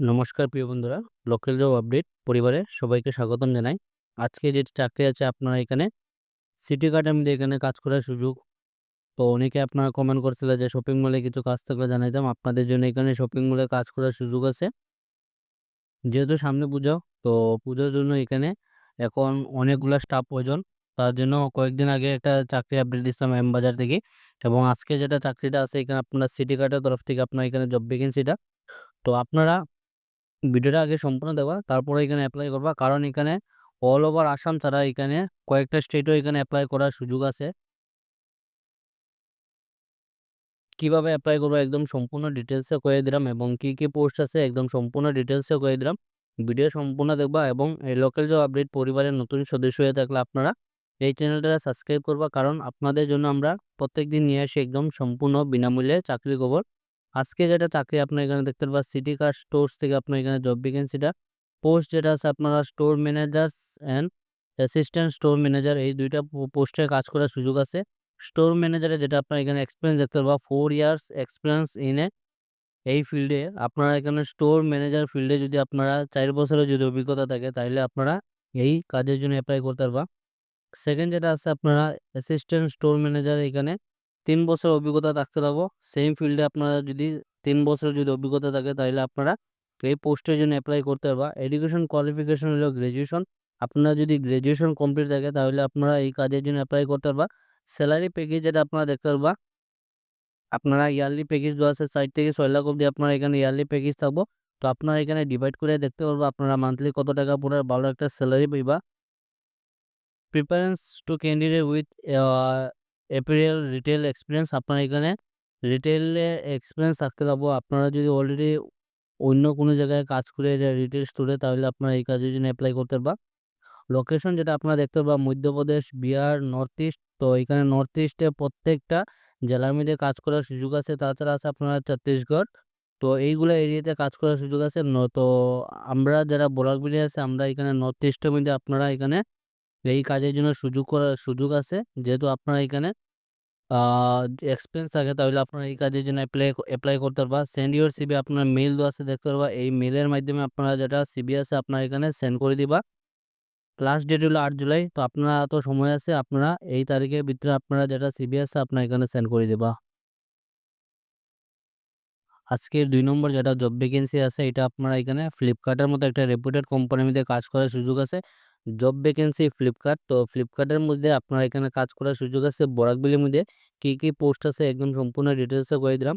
নমস্কার প্রিয় বন্ধুরা লোকাল জব আপডেট পরিবারে সবাইকে স্বাগতম জানাই। আজকে যে চাকরি আছে আপনারা এখানে সিটি কার্ডের এখানে কাজ করার সুযোগ। তো অনেকে আপনারা কমেন্ট করছিল যে শপিং মলে কিছু কাজ থাকলে জানাইতাম, আপনাদের জন্য এখানে শপিং মলে কাজ করার সুযোগ আছে। যেহেতু সামনে পুজো, তো পুজোর জন্য এখানে এখন অনেকগুলো স্টাফ প্রয়োজন। তার জন্য কয়েকদিন আগে একটা চাকরি আপডেট এম বাজার থেকে। এবং আজকে যেটা চাকরিটা আছে এখানে আপনার সিটি কার্ডের তরফ থেকে আপনার এখানে জব ভ্যাকেন্সিটা তো আপনারা ভিডিওটা আগে সম্পূর্ণ দেওয়া, তারপরে এখানে অ্যাপ্লাই করবা। কারণ এখানে অল ওভার আসাম ছাড়া এখানে কয়েকটা স্টেটও এখানে অ্যাপ্লাই করার সুযোগ আছে। কীভাবে অ্যাপ্লাই করব একদম সম্পূর্ণ ডিটেলসে কয়ে দিলাম এবং কি কি পোস্ট আছে একদম সম্পূর্ণ ডিটেলসে কয়ে দিলাম। ভিডিও সম্পূর্ণ দেখবা এবং এই লোকাল জব আপডেট পরিবারের নতুন সদস্য হয়ে থাকলে আপনারা এই চ্যানেলটা সাবস্ক্রাইব করবা। কারণ আপনাদের জন্য আমরা প্রত্যেক দিন নিয়ে আসি একদম সম্পূর্ণ বিনামূল্যে চাকরি খবর। আজকে যেটা চাকরি আপনার এখানে দেখতে পারবা সিটি কার স্টোর্স থেকে আপনার এখানে জব ভ্যাকেন্সিটা পোস্ট যেটা আছে আপনারা store managers and assistant store manager এই দুইটা পোস্টে কাজ করার সুযোগ আছে। স্টোর ম্যানেজারে যেটা আপনার এখানে এক্সপিরিয়েন্স দেখতে পারবা four years experience in a এই ফিল্ডে আপনারা এখানে স্টোর ম্যানেজার ফিল্ডে যদি আপনারা চার বছরের যদি অভিজ্ঞতা থাকে তাহলে আপনারা এই কাজের জন্য অ্যাপ্লাই করতে পারবা। সেকেন্ড যেটা আছে আপনারা অ্যাসিস্ট্যান্ট স্টোর ম্যানেজার এখানে তিন বছর অভিজ্ঞতা থাকতে পারব। সেম ফিল্ডে আপনারা যদি তিন বছর যদি অভিজ্ঞতা থাকে, তাহলে আপনারা এই পোস্টের জন্য অ্যাপ্লাই করতে পারবা। এডুকেশন কোয়ালিফিকেশন হলো গ্র্যাজুয়েশন আপনারা যদি গ্র্যাজুয়েশন কমপ্লিট থাকে, তাহলে আপনারা এই কাজের জন্য অ্যাপ্লাই করতে পারবা। স্যালারি প্যাকেজ যেটা আপনারা দেখতে পারবা, আপনারা ইয়ারলি প্যাকেজ দেওয়া আছে সাইড থেকে ছয় লাখ অবধি আপনারা এখানে ইয়ারলি প্যাকেজ থাকব। তো আপনারা এখানে ডিভাইড করে দেখতে পারব, আপনারা মান্থলি কত টাকা পরে ভালো একটা স্যালারি পাইবা। Preference to candidate with apparel retail experience আপনার এখানে রিটেলে এক্সপিরিয়েন্স থাকতে পারব। আপনারা যদি অলরেডি অন্য কোনো জায়গায় কাজ করে রিটেল স্টোরে তাহলে আপনারা এই কাজের জন্য অ্যাপ্লাই করতে পারবা। লোকেশন যেটা আপনারা দেখতে পারবা, মধ্যপ্রদেশ, বিহার নর্থ ইস্ট তো এখানে নর্থ ইস্টে প্রত্যেকটা জেলার মধ্যে কাজ করার সুযোগ আছে। তাছাড়া আছে আপনারা ছত্তিশগড়, তো এইগুলো এরিয়াতে কাজ করার সুযোগ আছে। তো আমরা যারা বোরাকবিলি আছে, আমরা এখানে নর্থ ইস্টের মধ্যে আপনারা এখানে এই কাজের জন্য সুযোগ করার সুযোগ আছে। যেহেতু আপনারা এখানে এক্সপিরিয়েন্স থাকে, তাহলে আপনারা এই কাজের জন্য অ্যাপ্লাই অ্যাপ্লাই করতে পারবা। সেন্ড ইউর সিবি আপনার মেল দেওয়া আছে, দেখতে পারবা। এই মেলের মাধ্যমে আপনারা যেটা সিবি আছে, আপনারা এখানে সেন্ড করে দিবা। লাস্ট ডেট হলো আট জুলাই, তো আপনারা তো সময় আছে, আপনারা এই তারিখের ভিতরে আপনারা যেটা সিবি আছে, আপনারা এখানে সেন্ড করে দিবা। আজকের দুই নম্বর যেটা জব ভ্যাকেন্সি আছে, এটা আপনারা এখানে ফ্লিপকার্টের মতো একটা রেপুটেড কোম্পানির মধ্যে কাজ করার সুযোগ আছে। জব ভ্যাকেন্সি ফ্লিপকার্ট তো ফ্লিপকার্টের মধ্যে আপনার এখানে কাজ করার সুযোগ আছে বরাকবিলের মধ্যে। কী কী পোস্ট আছে একদম সম্পূর্ণ ডিটেলসে করে দিলাম।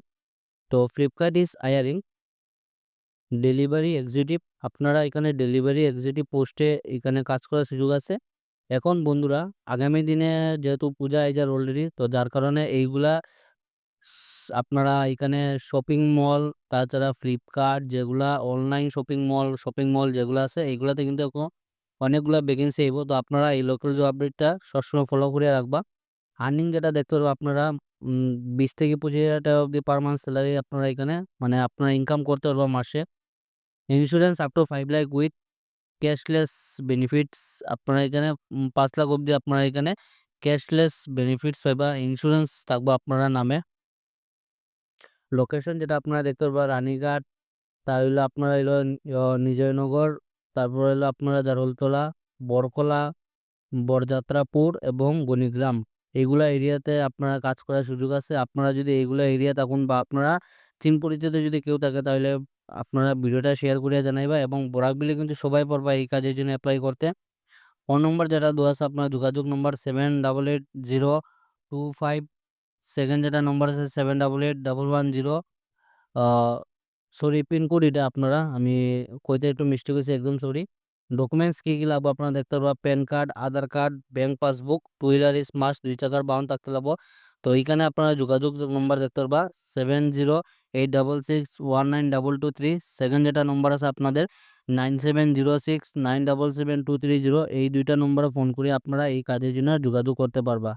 তো Flipkart is hiring delivery executive আপনারা এখানে ডেলিভারি এক্সিকিউটিভ পোস্টে এখানে কাজ করার সুযোগ আছে। এখন বন্ধুরা, আগামী দিনে যেহেতু পূজা আইজার অলরেডি তো যার কারণে এইগুলা আপনারা এখানে শপিং মল তাছাড়া ফ্লিপকার্ট যেগুলা online shopping mall shopping mall যেগুলো আছে, এইগুলাতে কিন্তু অনেকগুলো ভ্যাকেন্সি আইব তো আপনারা এই লোকাল জব আপডেটটা সবসময় ফলো করে রাখবা। আর্নিং যেটা দেখতে পারব আপনারা বিশ থেকে পঁচিশ হাজার টাকা অবধি পার মান্থ স্যালারি আপনারা এখানে মানে আপনারা ইনকাম করতে পারব মাসে। Insurance up to five lakh with cashless benefits আপনারা এখানে পাঁচ লাখ অবধি আপনারা এখানে ক্যাশলেস বেনিফিটস পাইবা ইন্স্যুরেন্স থাকব আপনারা নামে। লোকেশন যেটা আপনারা দেখতে পারবা, রানীঘাট তা হইল আপনারা হইল নিজয়নগর তারপর হলো আপনারা জারলতলা বরকলা, বরযাত্রাপুর এবং গণিগ্রাম এইগুলা এরিয়াতে আপনারা কাজ করার সুযোগ আছে। আপনারা যদি এইগুলা এরিয়া থাকুন বা আপনারা চিন পরিচিত যদি কেউ থাকে তাহলে আপনারা ভিডিওটা শেয়ার করিয়া জানাইবা এবং বরাক বরাকবিলে কিন্তু সবাই পারবা এই কাজের জন্য অ্যাপ্লাই করতে। ফোন নম্বর যেটা দেওয়া আছে আপনার যোগাযোগ নম্বর seven double eight zero two five second যেটা নম্বর আছে seven double eight double one zero sorry pin code এটা আপনারা। আমি কইতে একটু মিস্টেক হয়েছে একদম সরি ডকুমেন্টস কী কী লাগবো আপনারা দেখতে পারব? PAN card Aadhaar card bank passbook two wheeler ইস মাস দুই টাকার বাউন্ড থাকতে লাগবো। তো এইখানে আপনারা যোগাযোগ নম্বর দেখতে পারবা। Seven zero eight double six one nine double two three second যেটা নম্বর আছে আপনাদের nine seven zero six nine double seven two three zero এই দুইটা নম্বরে ফোন করে আপনারা এই কাজের জন্য যোগাযোগ করতে পারবা।